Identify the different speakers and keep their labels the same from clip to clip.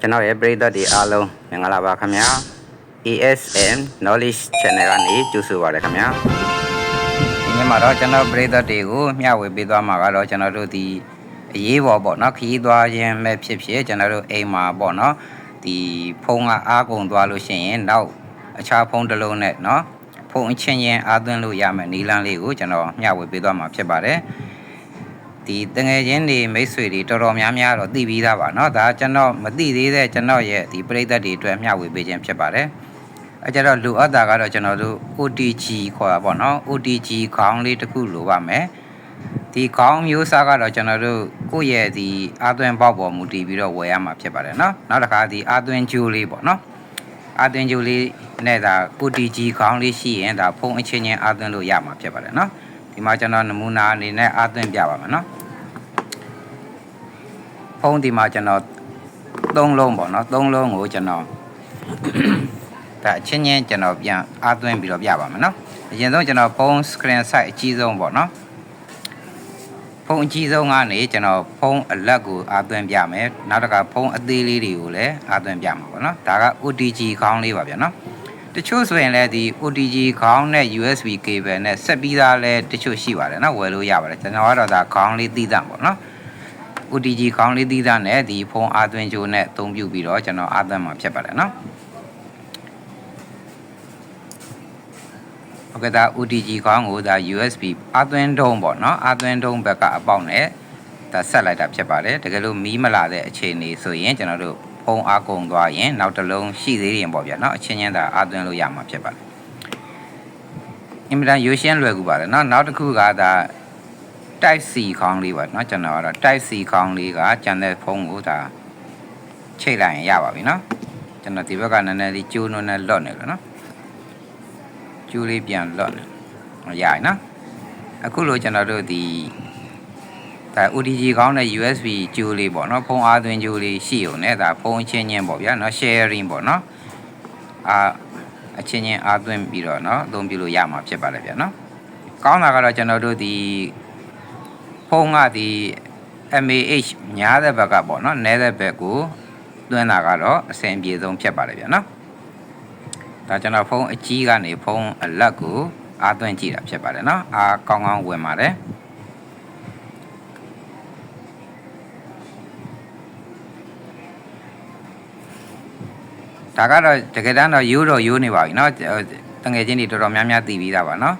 Speaker 1: ကျွန်တော်ရဲ့ပရိသတ်တွေအားလုံးမင်္ဂလာပါခင်ဗျာ ASM Knowledge Channel ကနေကြိုဆိုပါရခင်ဗျာဒီနေ့မှာတော့ကျွန်တော်ပရိသတ်တွေကိုမျှဝေပေးသွားမှာကတော့ကျွန်တော်တို့ဒီအရေးပေါ်ပေါ့နော်ခရီးသွားခြင်းမဲ့ဖြစ်ဖြစ်ကျွန်တော်တို့အိမ်မှာပေါ့နော်ဒီဖုန်းကအားကုန်သွားလို့ရှိရင်နောက်အခြားဖုန်းတစ်လုံးနဲ့နော်ဖုန်းအချင်းချင်းအားသွင်းလို့ရမယ်နီလန်းလေးကိုကျွန်တော်မျှဝေပေးသွားမှာဖြစ်ပါတယ် ဒီတငယ်ချင်းတွေမိတ်ဆွေတွေတော်တော်များများတော့သိပြီးသားပါเนาะဒါကျွန်တော်မသိသေးတဲ့ကျွန်တော်ရဲ့ဒီပရိသတ်တွေအတွက်မျှဝေပေးခြင်းဖြစ်ပါတယ်အဲကြတော့လူအပ်တာကတော့ကျွန်တော်တို့ OTG ခေါ်တာပေါ့เนาะ OTG ခေါင်းလေးတစ်ခုလိုပါမယ်ဒီခေါင်းမျိုးစားကတော့ကျွန်တော်တို့ကိုယ့်ရဲ့ဒီအာသွင်းပေါက်ပေါ်မူတည်ပြီးတော့ဝယ်ရမှာဖြစ်ပါတယ်เนาะနောက်တစ်ခါဒီအာသွင်းကျိုးလေးပေါ့เนาะအာသွင်းကျိုးလေးနဲ့ဒါ OTG ခေါင်းလေးရှိရင်ဒါဖုန်းအချင်းချင်းအာသွင်းလို့ရမှာဖြစ်ပါတယ်เนาะဒီမှာကျွန်တော်နမူနာအနေနဲ့အာသွင်းပြပါမယ်เนาะ ဖုန်းဒီမှာကျွန်တော်သုံးလုံးပေါ့နော်သုံးလုံးကိုကျွန်တော်ဒါအချင်းချင်းကျွန်တော်ပြန်အားသွင်းပြီးတော့ပြပါမယ်နော်အရင်ဆုံးကျွန်တော်ဖုန်း screen size အကြီးဆုံးပေါ့နော်ဖုန်းအကြီးဆုံးကနေကျွန်တော်ဖုန်းအလက်ကိုအားသွင်းပြမယ်နောက်တစ်ခါဖုန်းအသေးလေးတွေကိုလည်းအားသွင်းပြမှာပေါ့နော်ဒါက OTG ခေါင်းလေးပါဗျာနော်တချို့ဆိုရင်လည်းဒီ OTG ခေါင်းနဲ့ USB cable နဲ့ဆက်ပြီးသားလဲတချို့ရှိပါတယ်နော်ဝယ်လို့ရပါတယ်ကျွန်တော်ကတော့ဒါခေါင်းလေးသီးသန့်ပေါ့နော် OTG ခေါင်းလေးသီးသားနဲ့ဒီဖုန်းအာသွင်းကြိုးနဲ့အသုံးပြုပြီးတော့ကျွန်တော်အာသွင်းမှာဖြစ်ပါတယ်နော်ဟုတ်ကဲ့ဒါ OTG ခေါင်းကိုဒါ USB အာသွင်းတုံးပေါ့နော်အာသွင်းတုံးဘက်ကအပေါက်နဲ့ဒါဆက်လိုက်တာဖြစ်ပါတယ်တကယ်လို့မီးမလာတဲ့အခြေအနေဆိုရင်ကျွန်တော်တို့ဖုန်းအားကုန်သွားရင်နောက်တစ်လုံးရှိသေးရင်ပေါ့ဗျာနော်အချင်းချင်းသာအာသွင်းလို့ရမှာဖြစ်ပါတယ်အင်မတန်ရိုးရှင်းလွယ်ကူပါတယ်နော်နောက်တစ်ခုကဒါ type C ခေါင်းလေးပါเนาะကျွန်တော်ကတော့ type C ခေါင်းလေးကကျန်တဲ့ဖုန်းကိုဒါချိတ်လိုက်ရင်ရပါပြီเนาะကျွန်တော်ဒီဘက်ကနည်းနည်းလေးကျိုးနုံနဲ့လွတ်နေလို့เนาะကျိုးလေးပြန်လွတ်နေရရင်เนาะအခုလိုကျွန်တော်တို့ဒီဒါ OTG ခေါင်းနဲ့ USB ကျိုးလေးပေါ့เนาะဖုန်းအားသွင်းကျိုးလေးရှိုံနဲ့ဒါဖုန်းချင်းချင်းပေါ့ဗျာเนาะ sharing ပေါ့เนาะအာအချင်းချင်းအားသွင်းပြီးတော့เนาะအသုံးပြုလို့ရမှာဖြစ်ပါတယ်ဗျာเนาะကောင်းတာကတော့ကျွန်တော်တို့ဒီ ဖုန်းကဒီ MAH များတဲ့ဘက်ကပေါ့နော်နည်းတဲ့ဘက်ကိုသွင်းတာကတော့အဆင်ပြေဆုံးဖြစ်ပါတယ်ဗျာနော်ဒါကျွန်တော်ဖုန်းအကြီးကနေဖုန်းအလက်ကိုအားသွင်းကြည့်တာဖြစ်ပါတယ်နော်အားကောင်းကောင်းဝင်ပါတယ်ဒါကတော့တကယ်တမ်းတော့ရိုးတော့ရိုးနေပါပြီเนาะတငယ်ချင်းတွေတော်တော်များများသိပြီးသားပါเนาะ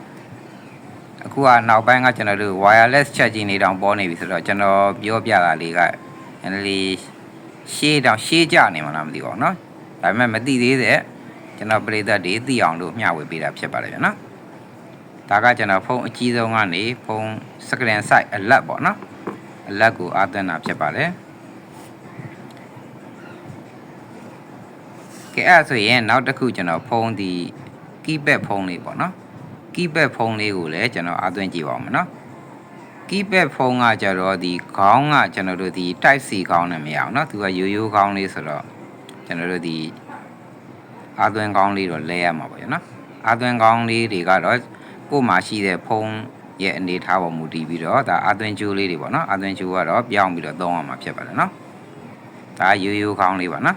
Speaker 1: အခုကနောက်ပိုင်းကကျွန်တော်တို့ wireless charging နေတောင်ပေါ်နေပြီဆိုတော့ကျွန်တော်ပြောပြတာလေးကနည်းနည်းလေးရှေးတောင်ရှေးကြနေမှလားမသိပါဘူးเนาะဒါပေမဲ့မသိသေးတဲ့ကျွန်တော်ပရိသတ်တွေသိအောင်လို့မျှဝေပေးတာဖြစ်ပါတယ်ဗျာနော်ဒါကကျွန်တော်ဖုန်းအကြီးဆုံးကနေဖုန်း screen size အလက်ပေါ့နော်အလက်ကိုအားသွင်းတာဖြစ်ပါတယ်ကဲအဲ့ဒါဆိုရင်နောက်တစ်ခုကျွန်တော်ဖုန်းဒီ keypad ဖုန်းလေးပေါ့နော် keypad ဖုန်းလေးကိုလည်းကျွန်တော်အသွင်းကြည့်ပါဦးမယ်နော် keypad ဖုန်းကကြတော့ဒီခေါင်းကကျွန်တော်တို့ဒီ type C ခေါင်းနဲ့မရအောင်နော်သူကရိုးရိုးခေါင်းလေးဆိုတော့ကျွန်တော်တို့ဒီအသွင်းခေါင်းလေးတော့လဲရမှာပေါ့နော်အသွင်းခေါင်းလေးတွေကတော့ကိုယ်မှာရှိတဲ့ဖုန်းရဲ့အနေထားပေါ်မူတည်ပြီးတော့ဒါအသွင်းကျိုးလေးတွေပေါ့နော်အသွင်းကျိုးကတော့ပြောင်းပြီးတော့သုံးရမှာဖြစ်ပါတယ်နော်ဒါရိုးရိုးခေါင်းလေးပါနော်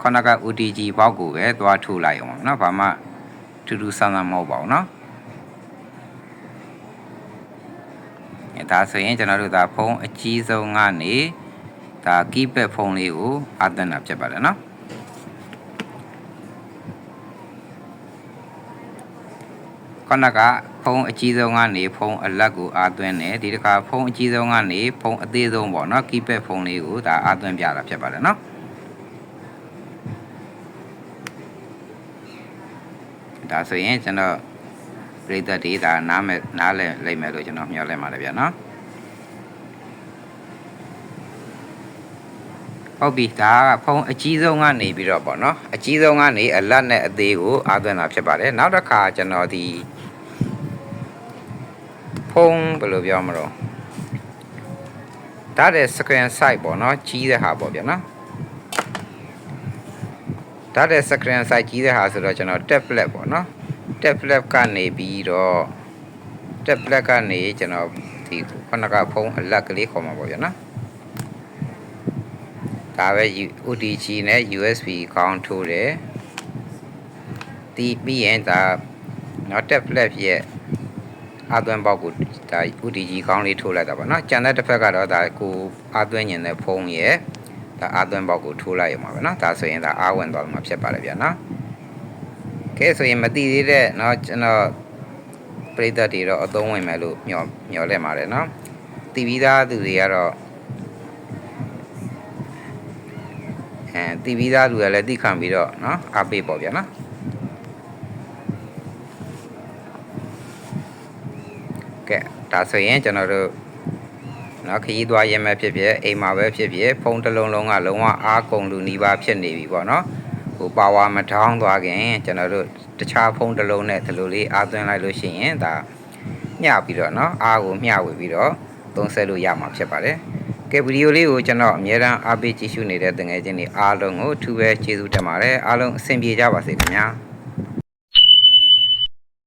Speaker 1: ခုနက OTG ဘောက်ကိုပဲသွားထုတ်လိုက်အောင်เนาะဘာမှထူးထူးဆန်းဆန်းမဟုတ်ပါဘူးเนาะအဲဒါဆိုရင်ကျွန်တော်တို့ဒါဖုန်းအကြီးဆုံးကနေဒါ keypad ဖုန်းလေးကိုအသနာဖြစ်ပါတယ်เนาะခုနကဖုန်းအကြီးဆုံးကနေဖုန်းအလက်ကိုအားသွင်းတယ်ဒီတစ်ခါဖုန်းအကြီးဆုံးကနေဖုန်းအသေးဆုံးပေါ့เนาะ keypad ဖုန်းလေးကိုဒါအားသွင်းပြတာဖြစ်ပါတယ်เ ဒါဆိုရင်ကျွန်တော်ပြိသက်တွေဒါနားမဲ့နားလဲလိမ့်မယ်လို့ကျွန်တော်မျှော်လင့်ပါတယ်ဗျာနော်ဟုတ်ပြီဒါကဖုန်းအကြီးဆုံးကနေပြီးတော့ပေါ့နော်အကြီးဆုံးကနေအလတ်နဲ့အသေးကိုအားသွင်းတာဖြစ်ပါတယ်နောက်တစ်ခါကျွန်တော်ဒီဖုန်းဘယ်လိုပြောမလို့ဒါတဲ့ screen size ပေါ့နော်ကြီးတဲ့ဟာပေါ့ဗျာနော် ဒါတဲ့ screen size ကြီးတဲ့ဟာဆိုတော့ကျွန်တော် tablet ပေါ့နော် tablet ကနေပြီးတော့ tablet ကနေကျွန်တော်ဒီခုနကဖုန်းအလက်ကလေးခေါ်မှာပေါ့ဗျာနော်ဒါပဲ UDG နဲ့ USB ကောင်းထိုးတယ်ဒီပြီးရင်ဒါနော် tablet ရဲ့အသွင်းပေါက်ကိုဒါ UDG ကောင်းလေးထိုးလိုက်တာပေါ့နော်ကျန်တဲ့တစ်ဖက်ကတော့ဒါကိုအသွင်းညင်တဲ့ဖုန်းရဲ့ ဒါအသွင်းပေါက်ကိုထိုးလိုက်ရမှာပဲเนาะဒါဆိုရင်ဒါအားဝင်သွားမှာဖြစ်ပါတယ်ဗျာเนาะကဲဆိုရင်မတိသေးတဲ့เนาะကျွန်တော်ပရိသတ်တွေတော့အသုံးဝင်မယ်လို့မျှော်မျှော်လင့်ပါတယ်เนาะတီးပြီးသားသူတွေကတော့ အဲတီဗီသားလူကလည်းတိခံပြီးတော့เนาะအားပေးပေါ့ဗျာနော်ကဲဒါဆိုရင်ကျွန်တော်တို့ နော်ခရီးသွားရင်ပဲဖြစ်ဖြစ်အိမ်မှာပဲဖြစ်ဖြစ်ဖုန်းတစ်လုံးလုံးကလုံးဝအားကုန်လူနီးပါးဖြစ်နေပြီပေါ့နော်ဟိုပါဝါမထောင်းသွားခင်ကျွန်တော်တို့တခြားဖုန်းတစ်လုံးနဲ့ဒီလိုလေးအားသွင်းလိုက်လို့ရှိရင်ဒါညပြီးတော့နော်အားကိုမျှဝေပြီးတော့သုံးဆလို့ရမှာဖြစ်ပါတယ်ကဲဗီဒီယိုလေးကိုကျွန်တော်အများအားအားပေးကြည့်ရှုနေတဲ့တငယ်ချင်းတွေအားလုံးကိုထူးပဲကျေးဇူးတင်ပါတယ်အားလုံးအဆင်ပြေကြပါစေခင်ဗျာ